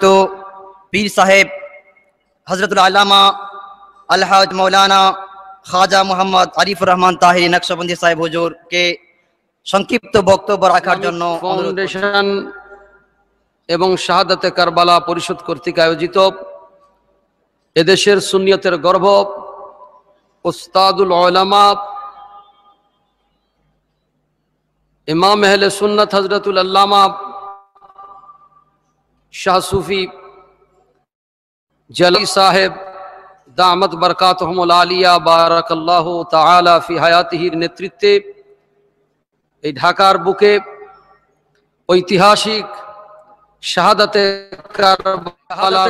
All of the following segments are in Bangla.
তো পীর সাহেব হজরতুল আল্লামা আলহাজ মৌলানা খাজা মোহাম্মদ আরিফুর রহমান তাহির নকশবন্দি সাহেব হুজুরকে সংক্ষিপ্ত বক্তব্য রাখার জন্য ফাউন্ডেশন এবং শাহাদাতে কারবালা পরিষদ কর্তৃক আয়োজিত এদেশের সুনিয়তের গর্ভ ওস্তাদুল ওলামা ইমাম আহলে সুন্নত হজরতুল আল্লামা শাহ সুফি জলি সাহেব দামত বরকাতহমুল আলিয়া বারাকাল্লাহ তাআলা ফি হায়াতিহির নেতৃত্বে এই ঢাকার বুকে ঐতিহাসিক শাহাদাতে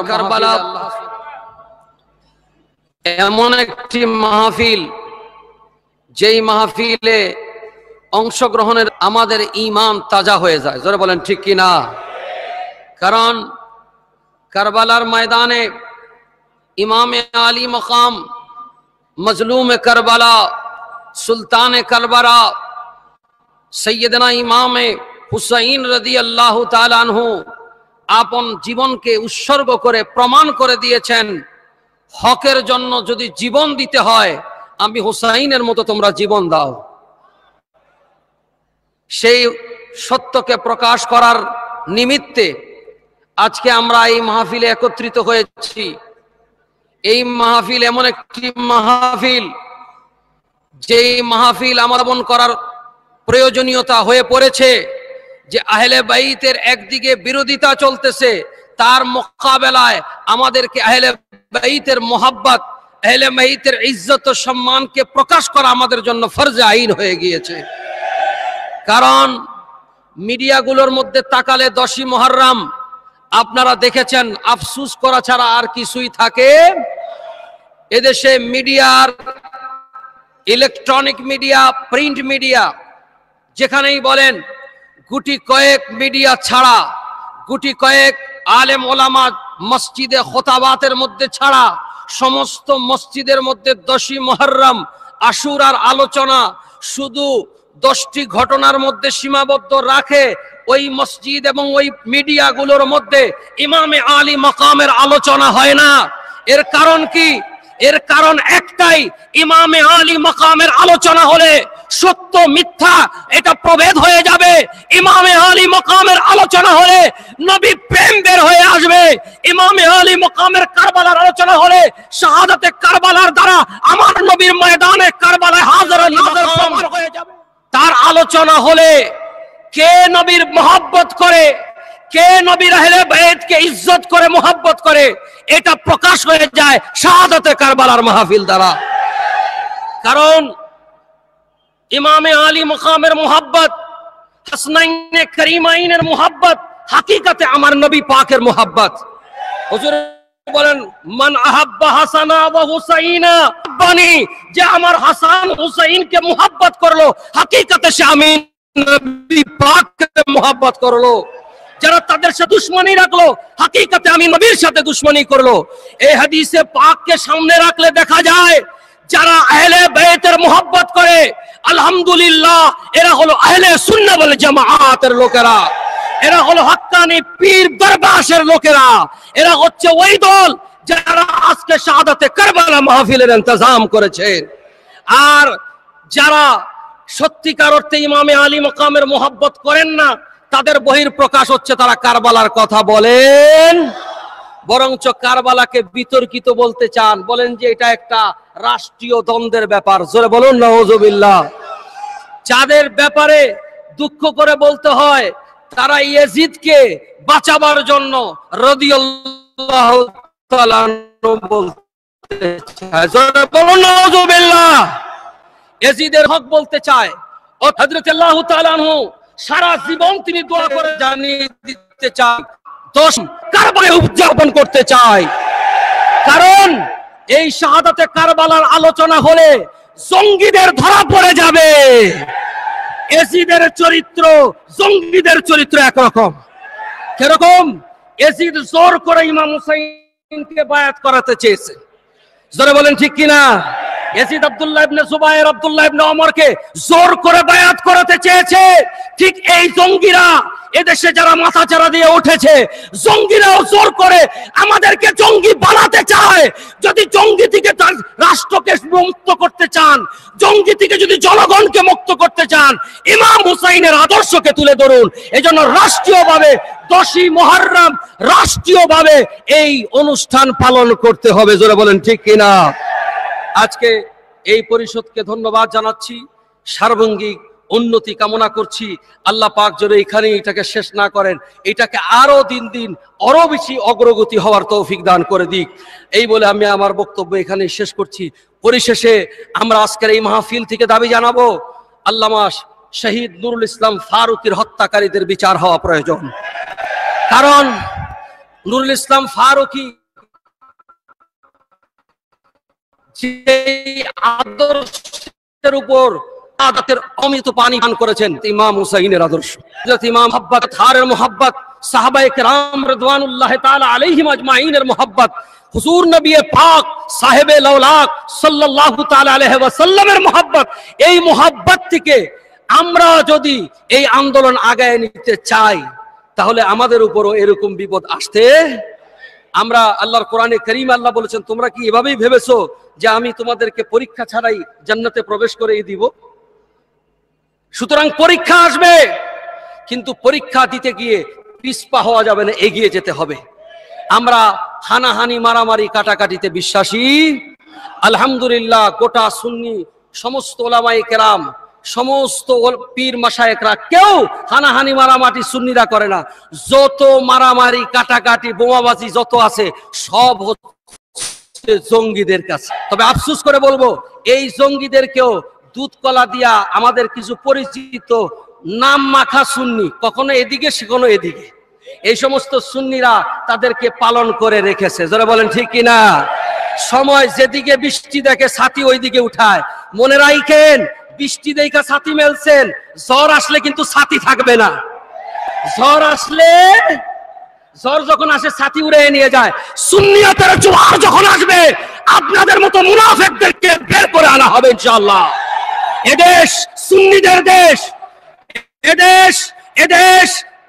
কারবালা এমন একটি মাহফিল যেই মাহফিলে অংশগ্রহণের আমাদের ইমান তাজা হয়ে যায়। জোরে বলেন ঠিক কি না কারণ কারবালার ময়দানে ইমামে আলী মকাম, মজলুম কারবালা, সুলতান কারবালা, সৈয়দনা ইমামে হুসাইন রদি আল্লাহ তালানহু আপন জীবনকে উৎসর্গ করে প্রমাণ করে দিয়েছেন, হকের জন্য যদি জীবন দিতে হয়, আমি হুসাইনের মতো তোমরা জীবন দাও। সেই সত্যকে প্রকাশ করার নিমিত্তে আজকে আমরা এই মাহফিলে একত্রিত হয়েছি। এই মাহফিল এমন একটি মাহফিল, যেই মাহফিল আমাবন করার প্রয়োজনীয়তা হয়ে পড়েছে, যে আহলে বাইতের একদিকে বিরোধিতা চলতেছে, তার মোকাবেলায় আমাদেরকে আহলে বাইতের মোহাব্বত, আহলে বাইতের ইজ্জত ও সম্মানকে প্রকাশ করা আমাদের জন্য ফরজে আইন হয়ে গিয়েছে। কারণ মিডিয়াগুলোর মধ্যে তাকালে দশই মহরম আপনারা দেখেছেন, আফসুস করা ছাড়া আর কিছুই থাকে। এদেশে মিডিয়ার ইলেকট্রনিক মিডিয়া, প্রিন্ট মিডিয়া, যেখানেই বলেন, গুটি কয়েক মিডিয়া ছাড়া, গুটি কয়েক আলেম ওলামা মসজিদে খোতাবাতের মধ্যে ছাড়া, সমস্ত মসজিদের মধ্যে দশই মহরম আশুরার আলোচনা শুধু দশটি ঘটনার মধ্যে সীমাবদ্ধ রাখে ওই মসজিদ এবং ওই মিডিয়াগুলোর মধ্যে ইমামে আলী মকামের আলোচনা হয় না। এর কারণ কি? এর কারণ একটাই ইমামে আলী মকামের আলোচনা হলে সত্য মিথ্যা এটা প্রভেদ হয়ে যাবে। ইমামে আলী মকামের আলোচনা হলে নবী প্রেম বের হয়ে আসবে। ইমামে আলী মকামের কারবালার আলোচনা হলে শাহাদাতে কারবালার দ্বারা আমার নবীর ময়দানে কারবালায় হাজার হয়ে যাবে তার আলোচনা হলে কে নবীর মোহাব্বত করে, কে নবীর আহলে বাইতকে ইজ্জত করে মোহাব্বত করে, এটা প্রকাশ হয়ে যায় শাহাদাতে কারবালার মাহফিল দ্বারা। কারণ ইমামে আলী মুকামের মোহাব্বত, হাসনাইনে করিমাইনের মোহাব্বত, হাকিকাতে আমার নবী পাকের মোহাব্বত। হুজুর বলেন, মান আহাব্বা হাসানা ওয়া হুসাইনা। বানি যে আমার হাসান হুসাইনকে মোহাব্বত করল, হাকিকাতে সে আমি নবী পাককে মোহাব্বত করল, যারা তাদের সাথে দুশ্মনী রাখল, হাকিকাতে আমি নবীর সাথে দুশ্মনী করল। এই হাদিসে পাককে সামনে রাখলে দেখা যায়, যারা আহলে বেতের মোহাব্বত করে, আলহামদুলিল্লাহ, এরা হলো আহলে সুন্নাহ বলে জামাআতের লোকেরা। এরা হলো হাক্কানি পীর দরবাসের লোকেরা। এরা হচ্ছে ওই দল যারা আজকে শাহাদাতে কারবালা মাহফিলের ইন্তজাম করেছে। আর যারা সত্যিকার অর্থে ইমামে আলী মকামের মোহাব্বত করেন না, তাদের বহির প্রকাশ হচ্ছে তারা কারবালার কথা বলেন। বরঞ্চ কারবালাকে বিতর্কিত বলতে চান, বলেন যে এটা একটা রাষ্ট্রীয় দ্বন্দ্বের ব্যাপার। জোরে বলুন নওজবিল্লাহ যাদের ব্যাপারে দুঃখ করে বলতে হয়, তারা ইয়েজিদকে বাঁচাবার জন্য রদিয়াল্লাহু বলতে বলুন নওজবিল্লাহ এজিদের হক বলতে চায়। ও তাআলা আনহু সারা জীবন তিনি দোয়া করে জানিয়ে দিতে চান দোষ কারবালায় উদযাপন করতে চায়। কারণ এই শাহাদাতে কারবালার আলোচনা হলে জঙ্গিদের ধরা পড়ে যাবে। এজিদের চরিত্র, জঙ্গিদের চরিত্র একরকম। কীরকম? এজিদ জোর করে ইমাম হুসাইনকে বায়াত করাতে চেয়েছে। জোরে বলেন ঠিক কিনা? Yazid Abdullah ibn Zubair Abdullah ibn ওমরকে জোর করে বায়াত করাতে চেয়েছে। ঠিক এই জঙ্গিরা এদেশে যারা মাথা চারা দিয়ে উঠেছে, জঙ্গিরাও জোর করে আমাদেরকে জঙ্গি বানাতে চায়। যদি জঙ্গি থেকে রাষ্ট্রকে মুক্ত করতে চান, জঙ্গি থেকে যদি জনগণকে মুক্ত করতে চান, ইমাম হুসাইনের আদর্শকে তুলে ধরুন। এজন্য রাষ্ট্রীয়ভাবে দশই মহররম রাষ্ট্রীয়ভাবে এই অনুষ্ঠান পালন করতে হবে। জোরে বলেন, ঠিক কিনা? আজকে এই পরিষদকে ধন্যবাদ জানাচ্ছি। সার্বঙ্গিক উন্নতি কামনা করছি। আল্লাহ পাক যেন এখানে এটাকে শেষ না করেন। এটাকে আরও দিন দিন আরও বেশি অগ্রগতি হওয়ার তৌফিক দান করে দিক। এই বলে আমি আমার বক্তব্য এখানে শেষ করছি। পরিশেষে আমরা আজকের এই মাহফিল থেকে দাবি জানাব, আল্লামা শহীদ নুরুল ইসলাম ফারুকের হত্যাকারীদের বিচার হওয়া প্রয়োজন। কারণ নুরুল ইসলাম ফারুকি সেই আদর্শের উপর আদাতের অমিত পানি পান করেছেন ইমাম হুসাইনের আদর্শ। ইমাম হাব্বাত থারের মোহাব্বত সাহাবায়ে কেরাম রিদওয়ানুল্লাহ তাআলা আলাইহিম আজমাইনের মোহাব্বত নবী পাক সাহেবে সাল্লাল্লাহু তাআলা আলাইহি ওয়াসাল্লামের মোহাব্বত এই মোহাব্বত থেকে আমরা যদি এই আন্দোলন আগায় নিতে চাই, তাহলে আমাদের উপরও এরকম বিপদ আসতে আমরা আল্লাহর কোরআনে করিম আল্লাহ বলেছেন, তোমরা কি এভাবেই ভেবেছো যে আমি তোমাদেরকে পরীক্ষা ছাড়াই জান্নাতে প্রবেশ করে দিব? সুতরাং পরীক্ষা আসবে, কিন্তু পরীক্ষা দিতে গিয়ে পিসপা হওয়া যাবে না, এগিয়ে যেতে হবে। আমরা হানাহানি, মারামারি, কাটাকাটিতে বিশ্বাসী। আলহামদুলিল্লাহ, গোটা সুন্নি, সমস্ত ওলামাই কেরাম সমস্ত পীর মাসায়েকরা কেউ হানাহানি মারামাটি সুন্নিরা করে না। যত মারামারি, কাটাকাটি, বোমাবাজি যত আছে, সব হচ্ছে জঙ্গিদের কাছে। তবে আফসুস করে বলব, এই জঙ্গিদেরকেও দুধ কলা দিয়া আমাদের কিছু পরিচিত নাম মাখা সুন্নি কখনো এদিকে সেকোনো এদিকে। এই সমস্ত সুন্নিরা তাদেরকে পালন করে রেখেছে। যারা বলেন, ঠিক কিনা সময় যেদিকে বৃষ্টি দেখে, ছাতি ওইদিকে উঠায়। মনে রাখেন বৃষ্টি দেখা ছাতি মেলছেন, জ্বর আসলে কিন্তু ছাতি থাকবে না। জ্বর আসলে, জ্বর যখন আসে, ছাতি উড়ে নিয়ে যায়। সুন্নিয়তের জোয়ার যখন আসবে, আপনাদের মতো মুনাফেকদেরকে বের করে আনা হবে ইনশাআল্লাহ। এদেশ, সুন্নিদের দেশ, এদেশ এদেশ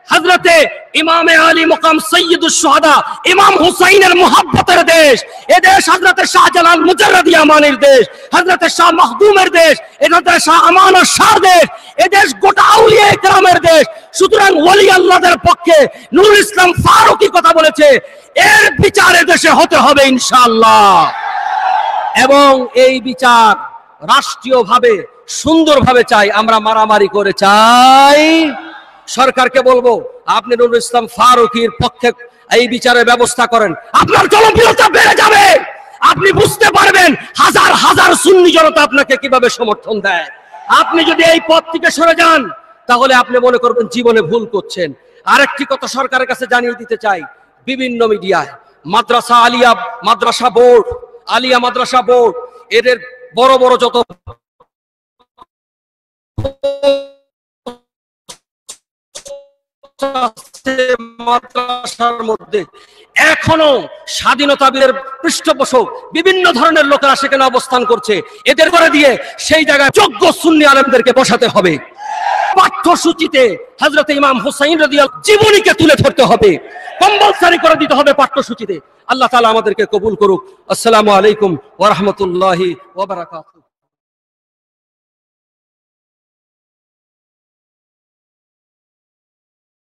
হজরতে ইমামে আলী মুকাম সৈয়দুল সোহাদা, ইমাম হুসাইনের মোহাব্বতের দেশ। এদেশ হজরতে শাহজালাল আমানের দেশ হজরতে শাহ মাহদুমের দেশ এদেশে শাহ আমান ও শাহ দেশ এদেশ গোটা আউলিয়া ইকরামের দেশ। সুতরাং ওলি আল্লাহদের পক্ষে নুরুল ইসলাম ফারুকি কথা বলেছে, এর বিচার দেশে হতে হবে ইনশাআল্লাহ। এবং এই বিচার রাষ্ট্রীয়ভাবে, সুন্দরভাবে চাই, আমরা মারামারি করে চাই। সরকারকে বলব, আপনি নুরুল ইসলাম ফারুকির পক্ষে এই বিচারের ব্যবস্থা করেন। আপনার জনপ্রিয়তা বেড়ে যাবে। আপনি বুঝতে পারবেন, হাজার হাজার সুন্নি জনতা আপনাকে কীভাবে সমর্থন দেয়। আপনি যদি এই পথ থেকে সরে যান, তাহলে আপনি মনে করবেন জীবনে ভুল করছেন। আরেকটি কথা সরকারের কাছে জানিয়ে দিতে চাই, বিভিন্ন মিডিয়ায়, মাদ্রাসা আলিয়া, মাদ্রাসা বোর্ড, আলিয়া মাদ্রাসা বোর্ড, এদের বড় বড় যত মাদ্রাসার মধ্যে এখনও স্বাধীনতা বীরের পৃষ্ঠপোষক বিভিন্ন ধরনের লোকেরা সেখানে অবস্থান করছে। এদের করে দিয়ে সেই জায়গায় যোগ্য সুন্নি আলেমদেরকে বসাতে হবে। পাঠ্যসূচিতে হজরত ইমাম হুসাইন রাদিয়াল জীবনীকে তুলে ধরতে হবে। কম্পালসারি করে দিতে হবে পাঠ্যসূচিতে। আল্লাহ তাআলা আমাদেরকে কবুল করুক। আসসালামু আলাইকুম ওয়া রাহমাতুল্লাহি ওয়া বারাকাতুহু।